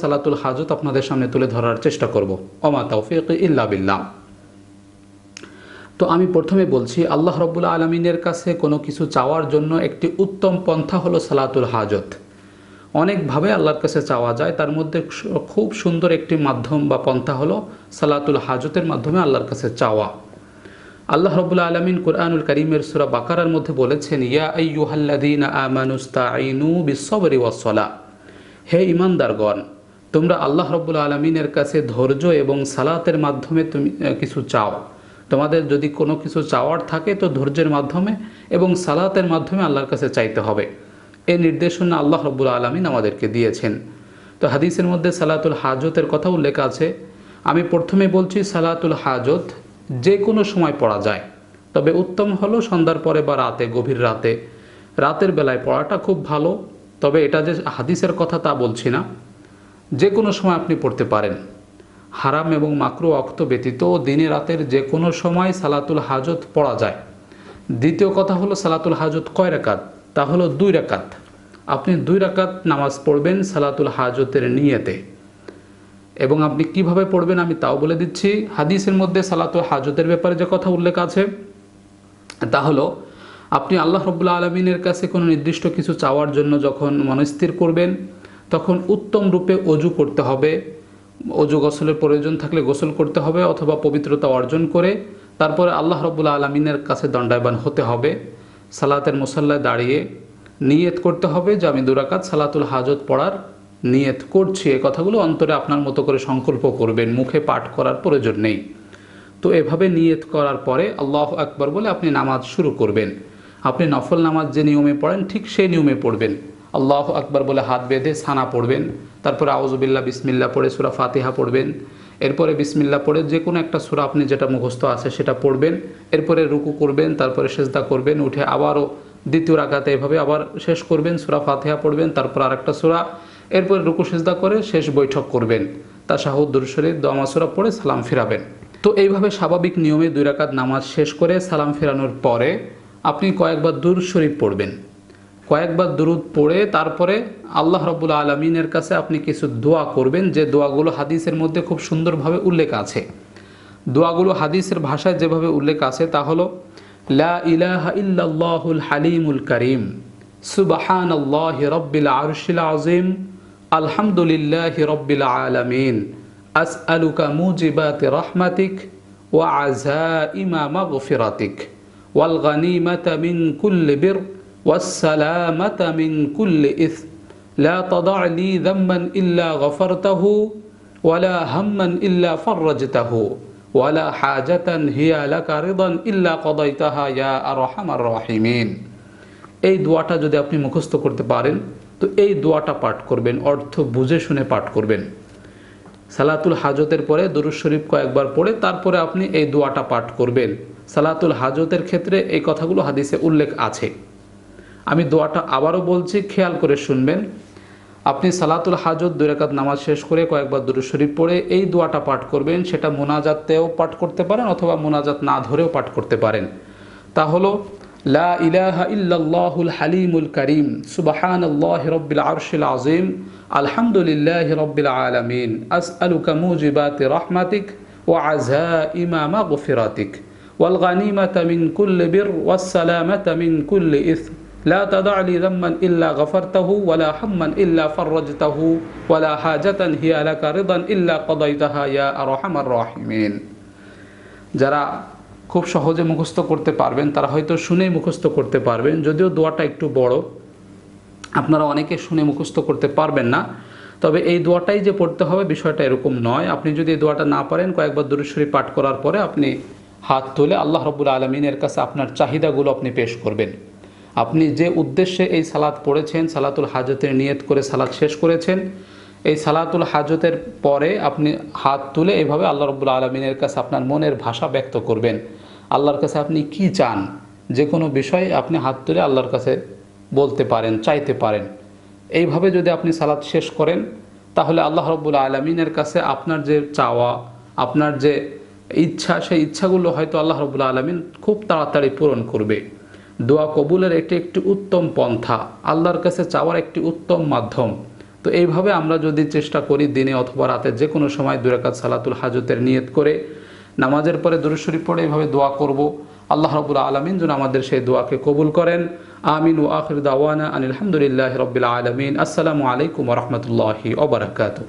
সালাতুল হাজত আপনাদের সামনে তুলে ধরার চেষ্টা করব। অমা তৌফিক ইল্লা বিল্লাহ। তো আমি প্রথমে বলছি, আল্লাহ রব্বুল আলমিনের কাছে কোনো কিছু চাওয়ার জন্য একটি উত্তম পন্থা হলো সালাতুল হাজত। অনেকভাবে আল্লাহর কাছে চাওয়া যায়, তার মধ্যে খুব সুন্দর একটি মাধ্যম বা পন্থা হলো সালাতুল হাজতের মাধ্যমে আল্লাহর কাছে চাওয়া। আল্লাহ রবুল্লা আলমিন কুরআনুল করিমের সুরা বাকারার মধ্যে বলেছেন, ইয়া আইয়ুহাল্লাদিন আমানুস্তাইনু বিশ্বরি ওয়াসলা হে ইমানদারগণ তোমরা আল্লাহ রব্বুল আলমিনের কাছে ধৈর্য এবং সালাতের মাধ্যমে তুমি কিছু চাও। তোমাদের যদি কোনো কিছু চাওয়ার থাকে তো ধৈর্যের মাধ্যমে এবং সালাতের মাধ্যমে আল্লাহর কাছে চাইতে হবে। এই নির্দেশনা আল্লাহ রব্বুল আলমিন আমাদেরকে দিয়েছেন। তো হাদিসের মধ্যে সালাতুল হাজতের কথা উল্লেখ আছে। আমি প্রথমে বলছি সালাতুল হাজত যে কোনো সময় পড়া যায়। তবে উত্তম হলো সন্ধ্যার পরে বা রাতে, গভীর রাতে। রাতের বেলায় পড়াটা খুব ভালো। তবে এটা যে হাদিসের কথা তা বলছি না। যে কোনো সময় আপনি পড়তে পারেন। হারাম এবং মাকরু অক্ত ব্যতীত দিনে রাতের যে কোনো সময় সালাতুল হাজত পড়া যায়। দ্বিতীয় কথা হলো সালাতুল হাজত কয় রাকাত? তা হলো দুই রাকাত। আপনি দুই রাকাত নামাজ পড়বেন সালাতুল হাজতের নিয়েতে। এবং আপনি কীভাবে পড়বেন আমি তাও বলে দিচ্ছি। হাদিসের মধ্যে সালাতুল হাজতের ব্যাপারে যে কথা উল্লেখ আছে, তা হলো আপনি আল্লাহ রব্বুল্লা আলমিনের কাছে কোনো নির্দিষ্ট কিছু চাওয়ার জন্য যখন মনস্থির করবেন তখন উত্তম রূপে অজু করতে হবে। অজু গোসলের প্রয়োজন থাকলে গোসল করতে হবে অথবা পবিত্রতা অর্জন করে তারপরে আল্লাহ রব্বুল্লা আলমিনের কাছে দণ্ডায়বান হতে হবে। সালাতের মুসল্লায় দাঁড়িয়ে নিয়ত করতে হবে যে আমি দুরাকাত সালাতুল হাজত পড়ার নিয়ত করছি। এ কথাগুলো অন্তরে আপনার মতো করে সংকল্প করবেন, মুখে পাঠ করার প্রয়োজন নেই। তো এভাবে নিয়ত করার পরে আল্লাহ আকবর বলে আপনি নামাজ শুরু করবেন। আপনি নফল নামাজ যে নিয়মে পড়েন ঠিক সেই নিয়মে পড়বেন। আল্লাহ আকবর বলে হাত বেঁধে সানা পড়বেন। তারপরে আউজুবিল্লা বিসমিল্লা পড়ে সুরা ফাতিহা পড়বেন। এরপরে বিসমিল্লা পড়ে যে কোনো একটা সুরা আপনি যেটা মুখস্থ আছে সেটা পড়বেন। এরপরে রুকু করবেন, তারপরে সেজদা করবেন, উঠে আবারও দ্বিতীয় রাকাতে এভাবে আবার শেষ করবেন, সুরা ফাতিহা পড়বেন, তারপর আরেকটা সুরা। এরপরে রুকু সেজদা করে শেষ বৈঠক করবেন। তা শাহুদ্দুর শরীফ দমাসুরা পড়ে সালাম ফেরাবেন। তো এইভাবে স্বাভাবিক নিয়মে দুই রাকাত নামাজ শেষ করে সালাম ফেরানোর পরে আপনি কয়েকবার দূর শরীফ পড়বেন। কয়েকবার দুরুদ পড়ে তারপরে আল্লাহ রব্বুল আলমিনের কাছে আপনি কিছু দোয়া করবেন। যে দোয়াগুলো হাদিসের মধ্যে খুব সুন্দরভাবে উল্লেখ আছে। দোয়াগুলো হাদিসের ভাষায় যেভাবে উল্লেখ আছে তা হলো, লা হালিমুল করিম সুবাহান আল্লাহ রব্বিল আরশিল আজিম আলহামদুলিল্লাহ রব্বিল আলামিন, আসআলুকা মুজিবাত রহমাতিক ওয়া আযাইমা মাগফিরাতিক, ওয়াল গনিমাতা মিন কুল্লি বির والسلامة من كل إثم لا تضع لي ذنبا إلا غفرته ولا هما إلا فرجته ولا حاجة هي لك رضا إلا قضيتها يا أرحم الراحمين এই দোয়াটা যদি আপনি মুখস্থ করতে পারেন তো এই দোয়াটা পাঠ করবেন অর্থ বুঝে শুনে পাঠ করবেন সালাতুল হাজতের পরে দরুদ শরীফ কয়েকবার পড়ে তারপরে আপনি এই দোয়াটা পাঠ করবেন সালাতুল হাজতের ক্ষেত্রে এই কথাগুলো হাদিসে উল্লেখ আছে আমি দোয়াটা আবারও বলছি, খেয়াল করে শুনবেন। আপনি সালাতুল হাজত দুই নামাজ শেষ করে কয়েকবার দুরু শরীফ পড়ে এই দোয়াটা পাঠ করবেন, সেটা মোনাজাতেও পাঠ করতে পারেন অথবা মোনাজাত না ধরেও পাঠ করতে পারেন। তা হলো, লা ইলাহা ইল্লাল্লাহুল হালিমুল সুবাহান সুবহানাল্লাহি রব্বিল আরশিল আজিম আলহামদুলিল্লাহি রব্বিল আলামিন, আসআলুকা মুজিবাতি রাহমাতিক ওয়া আযাইমা মাগফিরাতিক, ওয়াল গানিমাতা মিন কুল্লি বির, ওয়াস সালামাতা মিন কুল্লি ইসম لا تدع لي ذنبا إلا غفرته ولا هما إلا فرجته ولا حاجة هي لك رضا إلا قضيتها يا أرحم الراحمين যারা খুব সহজে মুখস্থ করতে পারবেন তারা হয়তো শুনেই মুখস্থ করতে পারবেন যদিও দোয়াটা একটু বড় আপনারা অনেকে শুনে মুখস্থ করতে পারবেন না তবে এই দোয়াটাই যে পড়তে হবে বিষয়টা এরকম নয় আপনি যদি এই দোয়াটা না পারেন কয়েকবার দুরুশ্বরী পাঠ করার পরে আপনি হাত তুলে আল্লাহ রবুল আলমিনের কাছে আপনার চাহিদাগুলো আপনি পেশ করবেন আপনি যে উদ্দেশ্যে এই সালাত পড়েছেন, সালাতুল হাজতের নিয়ত করে সালাত শেষ করেছেন, এই সালাতুল হাজতের পরে আপনি হাত তুলে এভাবে আল্লাহ রবুল আলমিনের কাছে আপনার মনের ভাষা ব্যক্ত করবেন। আল্লাহর কাছে আপনি কি চান? যে কোনো বিষয়ে আপনি হাত তুলে আল্লাহর কাছে বলতে পারেন, চাইতে পারেন। এইভাবে যদি আপনি সালাত শেষ করেন, তাহলে আল্লাহ রব্বুল আলমিনের কাছে আপনার যে চাওয়া, আপনার যে ইচ্ছা, সেই ইচ্ছাগুলো হয়তো আল্লাহ রবুল্লা আলমিন খুব তাড়াতাড়ি পূরণ করবে। দোয়া কবুলের এটি একটি উত্তম পন্থা, আল্লাহর কাছে চাওয়ার একটি উত্তম মাধ্যম। তো এইভাবে আমরা যদি চেষ্টা করি দিনে অথবা রাতে যে কোনো সময় দুরাকাত সালাতুল হাজতের নিয়ত করে, নামাজের পরে দুরুশরীফ পড়ে এইভাবে দোয়া করব। আল্লাহ রবুল আলমিন যেন আমাদের সেই দোয়াকে কবুল করেন। আমিন ও আখির দাওয়ানা আনিলামদুলিল্লাহ রবিল আলমিন। আসসালামু আলাইকুম রহমতুল্লাহি ওবরাকাতু